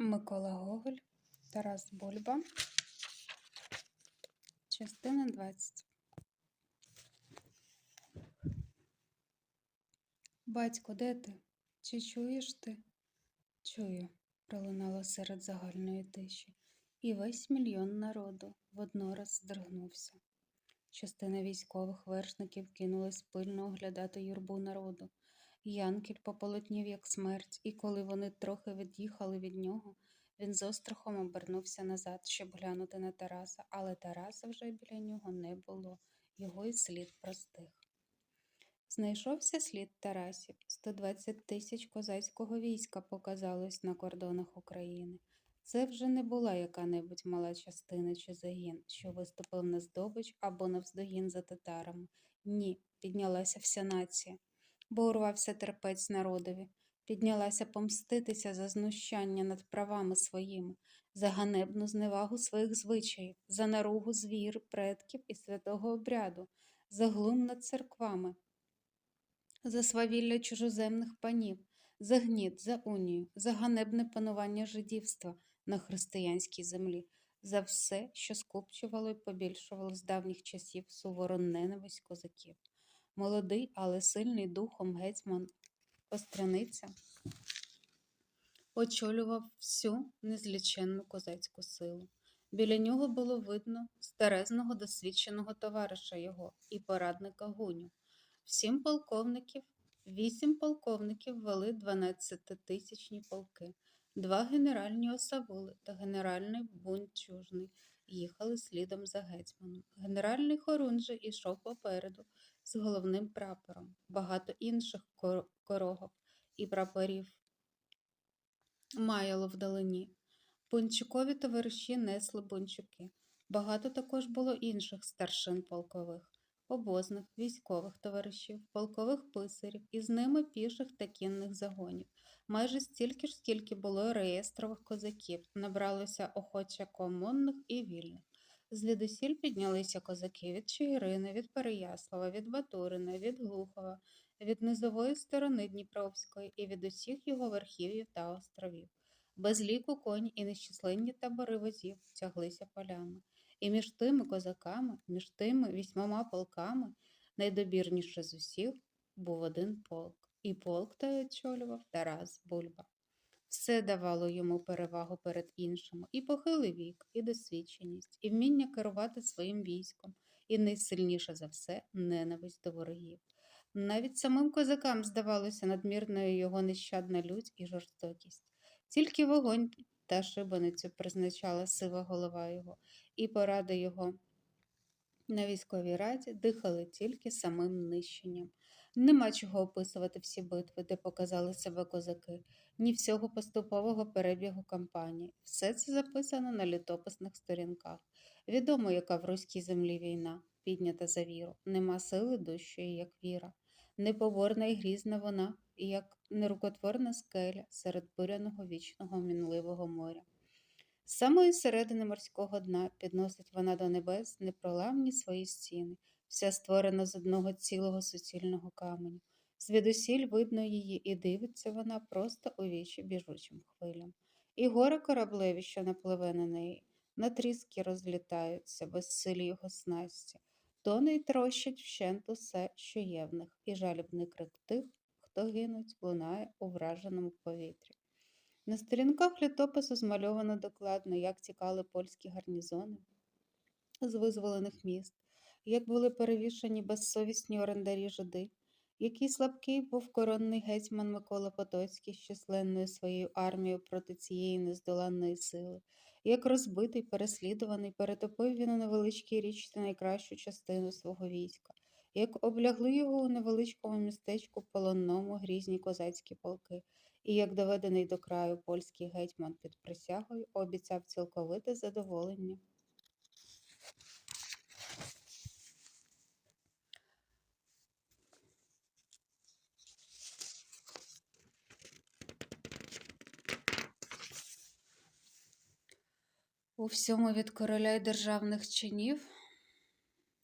Микола Гоголь, Тарас Бульба. Частина 20. Батько, де ти? Чи чуєш ти? Чую, пролунало серед загальної тиші, і весь мільйон народу воднораз здригнувся. Частина військових вершників кинулась пильно оглядати юрбу народу. Янкіль пополотнів, як смерть, і коли вони трохи від'їхали від нього, він з острахом обернувся назад, щоб глянути на Тараса, але Тараса вже біля нього не було, його й слід простих. Знайшовся слід Тарасів. 120 тисяч козацького війська показалось на кордонах України. Це вже не була яка-небудь мала частина чи загін, що виступив на здобич або навздогін за татарами. Ні, піднялася вся нація, бо урвався терпець народові, піднялася помститися за знущання над правами своїми, за ганебну зневагу своїх звичаїв, за наругу звір, предків і святого обряду, за глум над церквами, за свавілля чужоземних панів, за гніт, за унію, за ганебне панування жидівства на християнській землі, за все, що скупчувало і побільшувало з давніх часів сувору ненависть козаків. Молодий, але сильний духом гетьман Остраниця очолював всю незліченну козацьку силу. Біля нього було видно старезного досвідченого товариша його і порадника гуню. Всім полковників, вісім полковників вели 12-тисячні полки, два генеральні осавули та генеральний бунчужний їхали слідом за гетьманом. Генеральний хорунжий ішов попереду з головним прапором, багато інших кор- корогов і прапорів маяло вдалині. Бунчукові товариші несли бунчуки. Багато також було інших старшин полкових, обозних, військових товаришів, полкових писарів, і з ними піших та кінних загонів. Майже стільки ж, скільки було реєстрових козаків, набралося охоче комонних і вільних. Звідусіль піднялися козаки від Чигирини, від Переяслава, від Батурина, від Глухова, від низової сторони Дніпровської і від усіх його верхів'їв та островів. Без ліку коні і нещисленні табори возів тяглися полями. І між тими козаками, між тими вісьмома полками, найдобірніше з усіх був один полк. І полк той очолював Тарас Бульба. Все давало йому перевагу перед іншими, і похилий вік, і досвідченість, і вміння керувати своїм військом, і найсильніше за все ненависть до ворогів. Навіть самим козакам здавалося надмірною його нещадна лють і жорстокість. Тільки вогонь та шибаницю призначала сива голова його, і поради його на військовій раді дихали тільки самим нищенням. Нема чого описувати всі битви, де показали себе козаки, ні всього поступового перебігу кампанії. Все це записано на літописних сторінках. Відомо, яка в руській землі війна, піднята за віру, нема сили дужчої, як віра. Непоборна і грізна вона, як нерукотворна скеля серед буряного вічного мінливого моря. З самої середини морського дна підносить вона до небес непроламні свої стіни, вся створена з одного цілого суцільного каменю. Звідусіль видно її, і дивиться вона просто у вічі біжучим хвилям. І гори кораблеві, що напливе на неї, на тріски розлітаються безсилі його снасті, тоне й трощить вщент усе, що є в них, і жалібний крик тих, хто гинуть, лунає у враженому повітрі. На сторінках літопису змальовано докладно, як тікали польські гарнізони з визволених міст, як були перевішані безсовісні орендарі жиди, який слабкий був коронний гетьман Микола Потоцький з численною своєю армією проти цієї нездоланної сили, як розбитий, переслідуваний, перетопив він у невеличкій річці найкращу частину свого війська, як облягли його у невеличкому містечку полонному грізні козацькі полки, і як доведений до краю польський гетьман під присягою обіцяв цілковите задоволення. У всьому від короля й державних чинів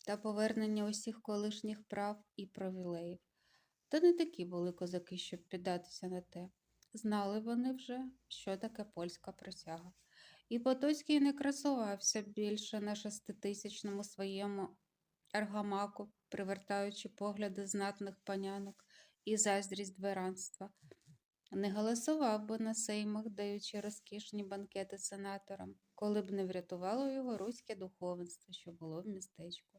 та повернення усіх колишніх прав і привілеїв. Та не такі були козаки, щоб піддатися на те. Знали вони вже, що таке польська присяга. І Потоцький не красувався більше на шеститисячному своєму аргамаку, привертаючи погляди знатних панянок і заздрість дверанства. Не голосував би на сеймах, даючи розкішні банкети сенаторам, коли б не врятувало його руське духовенство, що було в містечку.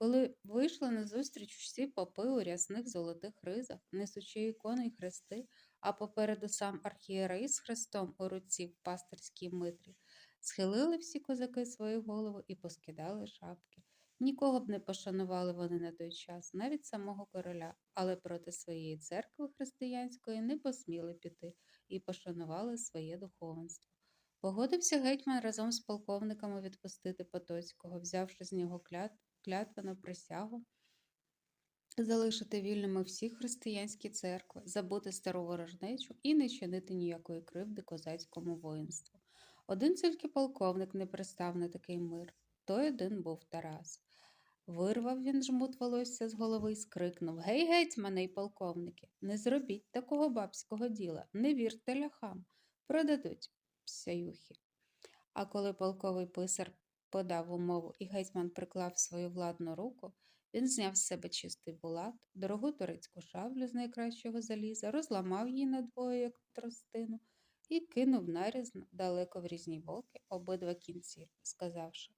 Коли вийшли на зустріч всі попи у рясних золотих ризах, несучи ікони й хрести, а попереду сам архієрей з хрестом у руці в пастирській митрі, схилили всі козаки свої голови і поскидали шапки. Нікого б не пошанували вони на той час, навіть самого короля, але проти своєї церкви християнської не посміли піти і пошанували своє духовенство. Погодився гетьман разом з полковниками відпустити Потоцького, взявши з нього клят... клятвену присягу, залишити вільними всі християнські церкви, забути стару ворожнечу і не чинити ніякої кривди козацькому воїнству. Один тільки полковник не пристав на такий мир. Той один був Тарас. Вирвав він жмут волосся з голови і скрикнув Гей, гетьмане й полковники, не зробіть такого бабського діла, не вірте ляхам, продадуть псяюхи. А коли полковий писар подав умову і гетьман приклав свою владну руку, він зняв з себе чистий булат, дорогу турецьку шаблю з найкращого заліза, розламав її надвоє, як тростину, і кинув нарізно далеко в різні боки обидва кінці, сказавши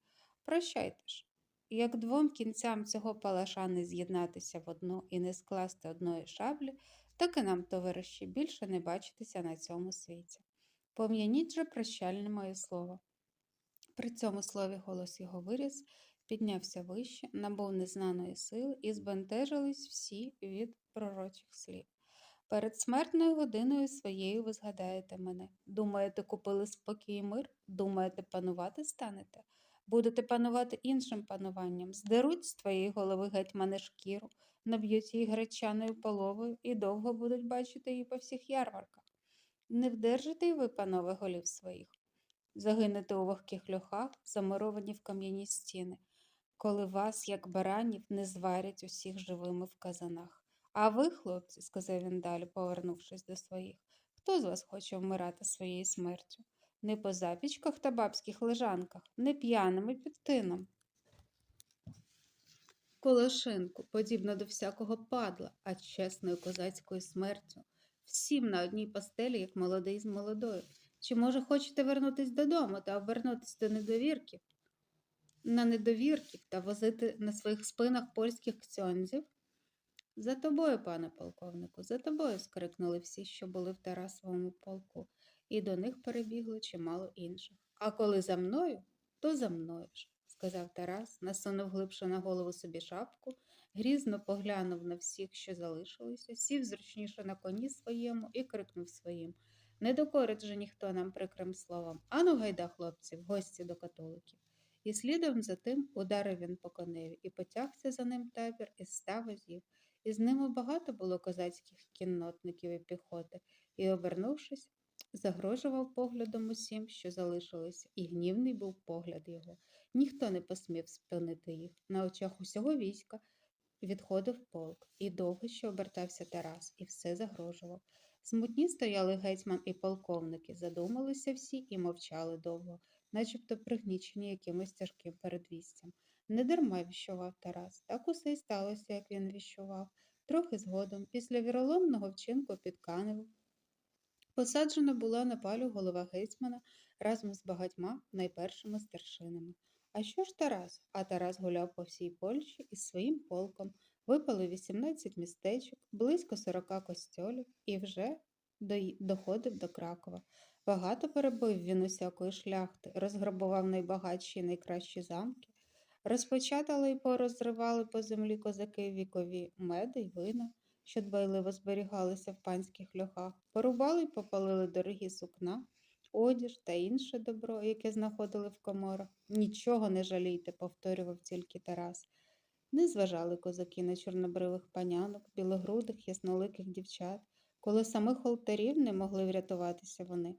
Прощайте ж. Як двом кінцям цього палаша не з'єднатися в одну і не скласти одної шаблі, так і нам, товариші, більше не бачитися на цьому світі. Пом'яніть же прощальне моє слово. При цьому слові голос його виріс, піднявся вище, набув незнаної сили і збентежились всі від пророчих слів. Перед смертною годиною своєю ви згадаєте мене. Думаєте, купили спокій і мир? Думаєте, панувати станете? Будете панувати іншим пануванням, здеруть з твоєї голови гетьмани шкіру, наб'ють її гречаною половою і довго будуть бачити її по всіх ярмарках. Не вдержите й ви, панове, голів своїх. Загинете у вогких льохах, замуровані в кам'яні стіни, коли вас, як баранів, не зварять усіх живими в казанах. А ви, хлопці, сказав він далі, повернувшись до своїх, хто з вас хоче вмирати своєю смертю? Не по запічках та бабських лежанках, не п'яним і під тином. Колошинку, подібно до всякого падла, а чесною козацькою смертю. Всім на одній постелі, як молодий з молодою. Чи, може, хочете вернутись додому та обернутись до недовірків? На недовірків та возити на своїх спинах польських ксьонзів? За тобою, пане полковнику, за тобою. скрикнули всі, що були в Тарасовому полку, і до них перебігло чимало інших. А коли за мною, то за мною ж, сказав Тарас, насунув глибше на голову собі шапку, грізно поглянув на всіх, що залишилися, сів зручніше на коні своєму і крикнув своїм Не докорить же ніхто нам прикрим словом. Ану, гайда, хлопці, в гості до католиків. І слідом за тим ударив він по коневі, і потягся за ним табір із ста возів. І з ними багато було козацьких кіннотників і піхоти, і, обернувшись, загрожував поглядом усім, що залишилося, і гнівний був погляд його. Ніхто не посмів спинити їх. На очах усього війська відходив полк, і довго ще обертався Тарас, і все загрожував. Смутні стояли гетьман і полковники, задумалися всі і мовчали довго, начебто пригнічені якимось тяжким передвістям. Не дарма віщував Тарас, так усе й сталося, як він віщував. Трохи згодом, після віроломного вчинку під Каневу, посаджена була на палю голова гетьмана разом з багатьма найпершими старшинами. А що ж Тарас? А Тарас гуляв по всій Польщі із своїм полком, випали 18 містечок, близько 40 костьолів і вже доходив до Кракова. Багато перебив він усякої шляхти, розграбував найбагатші і найкращі замки, розпочатали й порозривали по землі козаки вікові меди й вина, що дбайливо зберігалися в панських льохах, порубали й попалили дорогі сукна, одіж та інше добро, яке знаходили в коморах. Нічого не жалійте, повторював тільки Тарас. Не зважали козаки на чорнобривих панянок, білогрудих, ясноликих дівчат, коли самих алтарів не могли врятуватися вони.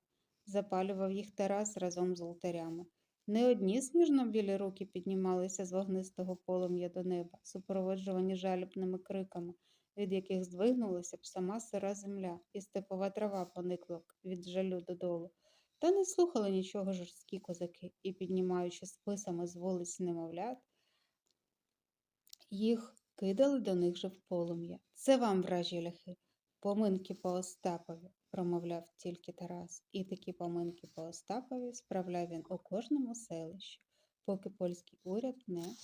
Запалював їх Тарас разом з алтарями. Не одні сніжно-білі руки піднімалися з вогнистого полум'я до неба, супроводжувані жалібними криками. від яких здвигнулася б сама сира земля, і степова трава поникла від жалю додолу. Та не слухали нічого жорсткі козаки, і, піднімаючи списами з вулиць немовлят, їх кидали до них же в полум'я. Це вам, вражі ляхи, поминки по Остапові, промовляв тільки Тарас, і такі поминки по Остапові справляв він у кожному селищі, поки польський уряд не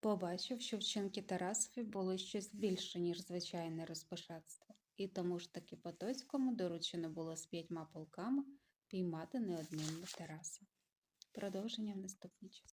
побачив, що вчинки Тарасові були щось більше, ніж звичайне розпишатство, і тому ж таки Потоцькому доручено було з п'ятьма полками піймати неодмінно Тараса. Продовження в наступній частині.